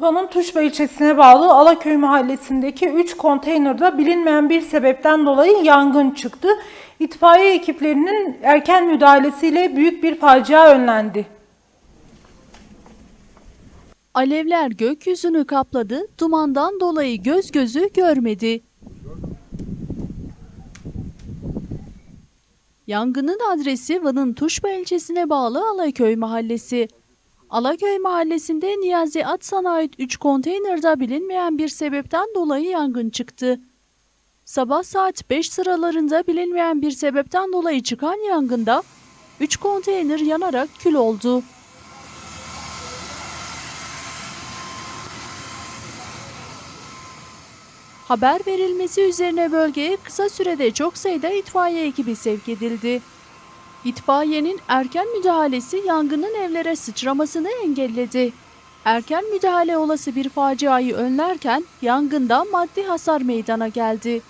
Van'ın Tuşba ilçesine bağlı Alaköy mahallesindeki 3 konteynerde bilinmeyen bir sebepten dolayı yangın çıktı. İtfaiye ekiplerinin erken müdahalesiyle büyük bir facia önlendi. Alevler gökyüzünü kapladı, dumandan dolayı göz gözü görmedi. Yangının adresi Van'ın Tuşba ilçesine bağlı Alaköy mahallesi. Alaköy mahallesinde Niyazi Atsan'a ait 3 konteynerde bilinmeyen bir sebepten dolayı yangın çıktı. Sabah saat 5 sıralarında bilinmeyen bir sebepten dolayı çıkan yangında 3 konteyner yanarak kül oldu. Haber verilmesi üzerine bölgeye kısa sürede çok sayıda itfaiye ekibi sevk edildi. İtfaiyenin erken müdahalesi yangının evlere sıçramasını engelledi. Erken müdahale olası bir faciayı önlerken yangında maddi hasar meydana geldi.